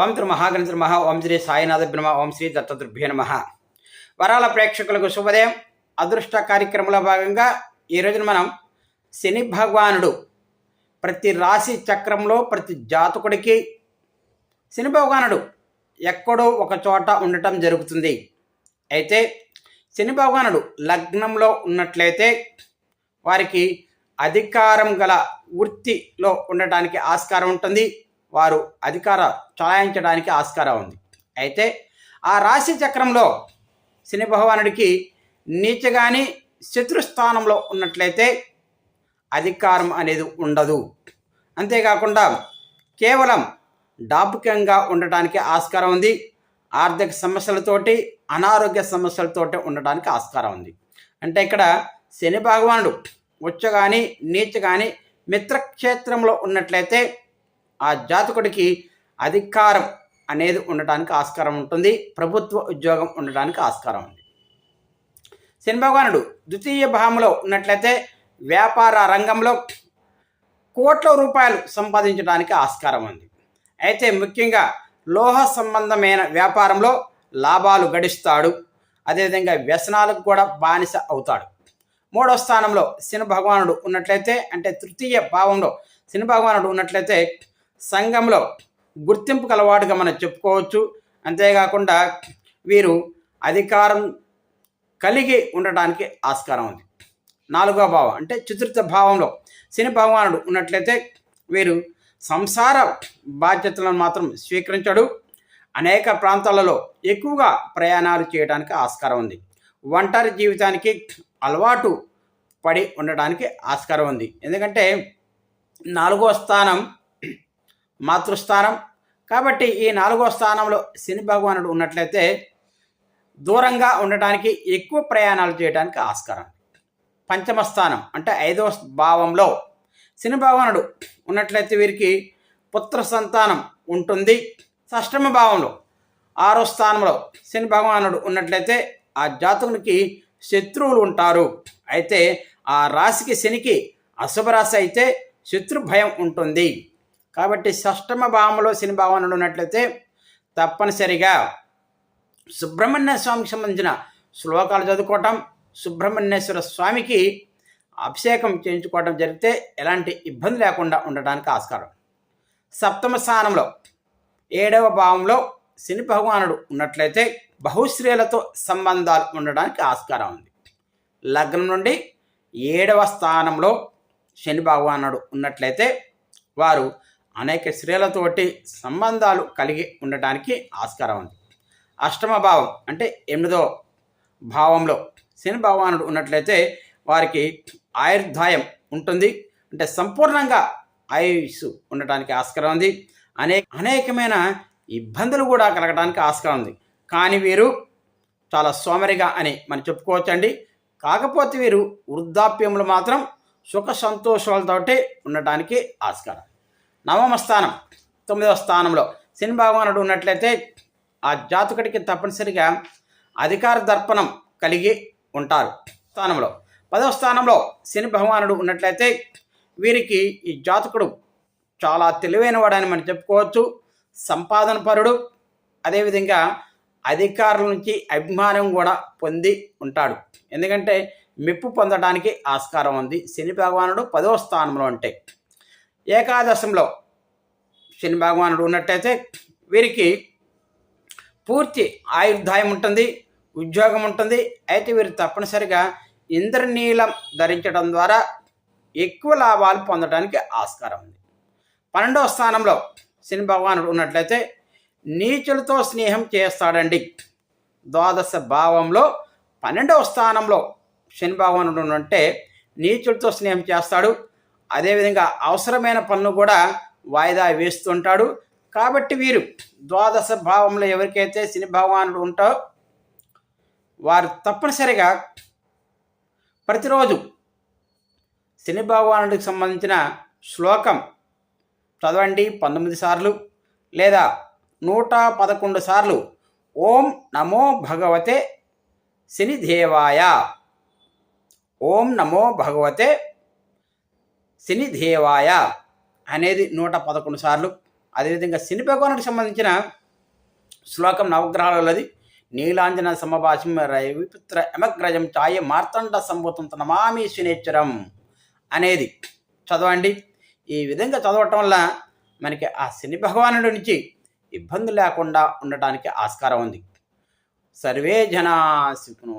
ఓం శ్రీ మహాగణిత మహా ఓం శ్రీ సాయినాథ బ్రహ్మ ఓం శ్రీ దత్తదుర్భ్య నమ. వరాల ప్రేక్షకులకు శుభోదయం. అదృష్ట కార్యక్రమంలో భాగంగా ఈ రోజున మనం శని భగవానుడు ప్రతి రాశి చక్రంలో ప్రతి జాతకుడికి శని భగవానుడు ఎక్కడో ఒక చోట ఉండటం జరుగుతుంది. అయితే శని భగవానుడు లగ్నంలో ఉన్నట్లయితే వారికి అధికారం గల వృత్తిలో ఉండటానికి ఆస్కారం ఉంటుంది. వారు అధికార చలాయించడానికి ఆస్కారం ఉంది. అయితే ఆ రాశి చక్రంలో శని భగవానుడికి నీచ కానీ శత్రుస్థానంలో ఉన్నట్లయితే అధికారం అనేది ఉండదు. అంతేకాకుండా కేవలం డాపుక్యంగా ఉండటానికి ఆస్కారం ఉంది. ఆర్థిక సమస్యలతోటి అనారోగ్య సమస్యలతోటి ఉండటానికి ఆస్కారం ఉంది. అంటే ఇక్కడ శని భగవానుడు ఉచ్చ కానీ నీచ కానీ మిత్రక్షేత్రంలో ఉన్నట్లయితే ఆ జాతకుడికి అధికారం అనేది ఉండటానికి ఆస్కారం ఉంటుంది. ప్రభుత్వ ఉద్యోగం ఉండటానికి ఆస్కారం ఉంది. శని భగవానుడు ద్వితీయ భావంలో ఉన్నట్లయితే వ్యాపార రంగంలో కోట్ల రూపాయలు సంపాదించడానికి ఆస్కారం ఉంది. అయితే ముఖ్యంగా లోహ సంబంధమైన వ్యాపారంలో లాభాలు గడిస్తాడు. అదేవిధంగా వ్యసనాలకు కూడా బానిస అవుతాడు. మూడో స్థానంలో శని భగవానుడు ఉన్నట్లయితే అంటే తృతీయ భావంలో శని భగవానుడు ఉన్నట్లయితే సంఘంలో గుర్తింపు కలవాటుగా మనం చెప్పుకోవచ్చు. అంతేకాకుండా వీరు అధికారం కలిగి ఉండటానికి ఆస్కారం ఉంది. నాలుగో భావం అంటే చతుర్థ భావంలో శని భగవానుడు ఉన్నట్లయితే వీరు సంసార బాధ్యతలను మాత్రం స్వీకరించడు. అనేక ప్రాంతాలలో ఎక్కువగా ప్రయాణాలు చేయడానికి ఆస్కారం ఉంది. ఒంటరి జీవితానికి అలవాటు పడి ఉండడానికి ఆస్కారం ఉంది. ఎందుకంటే నాలుగో స్థానం మాతృస్థానం. కాబట్టి ఈ నాలుగో స్థానంలో శని భగవానుడు ఉన్నట్లయితే దూరంగా ఉండటానికి ఎక్కువ ప్రయాణాలు చేయడానికి ఆస్కారం. పంచమ స్థానం అంటే ఐదవ భావంలో శని భగవానుడు ఉన్నట్లయితే వీరికి పుత్ర సంతానం ఉంటుంది. షష్టమ భావంలో ఆరో స్థానంలో శని భగవానుడు ఉన్నట్లయితే ఆ జాతకునికి శత్రువులు ఉంటారు. అయితే ఆ రాశికి శనికి అశుభ రాశి అయితే శత్రు భయం ఉంటుంది. కాబట్టి షష్టమ భావంలో శని భగవానుడు ఉన్నట్లయితే తప్పనిసరిగా సుబ్రహ్మణ్య స్వామికి సంబంధించిన శ్లోకాలు చదువుకోవటం సుబ్రహ్మణ్యేశ్వర స్వామికి అభిషేకం చేయించుకోవడం జరిగితే ఎలాంటి ఇబ్బంది లేకుండా ఉండడానికి ఆస్కారం. సప్తమ స్థానంలో ఏడవ భావంలో శని భగవానుడు ఉన్నట్లయితే బహుశ్రీలతో సంబంధాలు ఉండడానికి ఆస్కారం ఉంది. లగ్నం నుండి ఏడవ స్థానంలో శని భగవానుడు ఉన్నట్లయితే వారు అనేక స్త్రీలతోటి సంబంధాలు కలిగి ఉండటానికి ఆస్కారం ఉంది. అష్టమ భావం అంటే ఎనిమిదో భావంలో శని భగవానుడు ఉన్నట్లయితే వారికి ఆయుర్దాయం ఉంటుంది. అంటే సంపూర్ణంగా ఆయుష్ ఉండటానికి ఆస్కారం ఉంది. అనేక అనేకమైన ఇబ్బందులు కూడా కలగడానికి ఆస్కారం ఉంది. కానీ వీరు చాలా సోమరిగా అని మనం చెప్పుకోవచ్చండి. కాకపోతే వీరు వృద్ధాప్యములు మాత్రం సుఖ సంతోషాలతోటి ఉండటానికి ఆస్కారం. నవమ స్థానం తొమ్మిదవ స్థానంలో. శని భగవానుడు ఉన్నట్లయితే ఆ జాతకుడికి తప్పనిసరిగా అధికార దర్పణం కలిగి ఉంటారు స్థానంలో. పదవ స్థానంలో శని భగవానుడు ఉన్నట్లయితే వీరికి ఈ జాతకుడు చాలా తెలివైన వాడని మనం చెప్పుకోవచ్చు. సంపాదన పరుడు అదేవిధంగా అధికారుల నుంచి అభిమానం కూడా పొంది ఉంటాడు. ఎందుకంటే మెప్పు పొందడానికి ఆస్కారం ఉంది శని భగవానుడు పదవ స్థానంలో అంటే. ఏకాదశంలో శని భగవానుడు ఉన్నట్టయితే వీరికి పూర్తి ఆయుర్దాయం ఉంటుంది ఉద్యోగం ఉంటుంది. అయితే వీరు తప్పనిసరిగా ఇంద్రనీలం ధరించడం ద్వారా ఎక్కువ లాభాలు పొందడానికి ఆస్కారం ఉంది. పన్నెండవ స్థానంలో శని భగవానుడు ఉన్నట్లయితే నీచులతో స్నేహం చేస్తాడండి. ద్వాదశ భావంలో పన్నెండవ స్థానంలో శని భగవానుడు ఉంటే నీచులతో స్నేహం చేస్తాడు. అదేవిధంగా అవసరమైన పనులు కూడా వాయిదా వేస్తుంటాడు. కాబట్టి వీరు ద్వాదశ భావంలో ఎవరికైతే శని భగవానుడు ఉంటో వారు తప్పనిసరిగా ప్రతిరోజు శని భగవానుడికి సంబంధించిన శ్లోకం చదవండి పంతొమ్మిది సార్లు లేదా నూట పదకొండు సార్లు ఓం నమో భగవతే శనిదేవాయ. ఓం నమో భగవతే శనిదేవాయ అనేది నూట పదకొండు సార్లు. అదేవిధంగా శని భగవానుడికి సంబంధించిన శ్లోకం నవగ్రహాలది నీలాంజన సమభాషం రవిపుత్ర యమగ్రజం ఛాయ మార్తండ సంభూతం నమామి శనేశ్వరం అనేది చదవండి. ఈ విధంగా చదవటం వల్ల మనకి ఆ శని భగవానుడి నుంచి ఇబ్బంది లేకుండా ఉండటానికి ఆస్కారం ఉంది. సర్వే జనా సుఖినో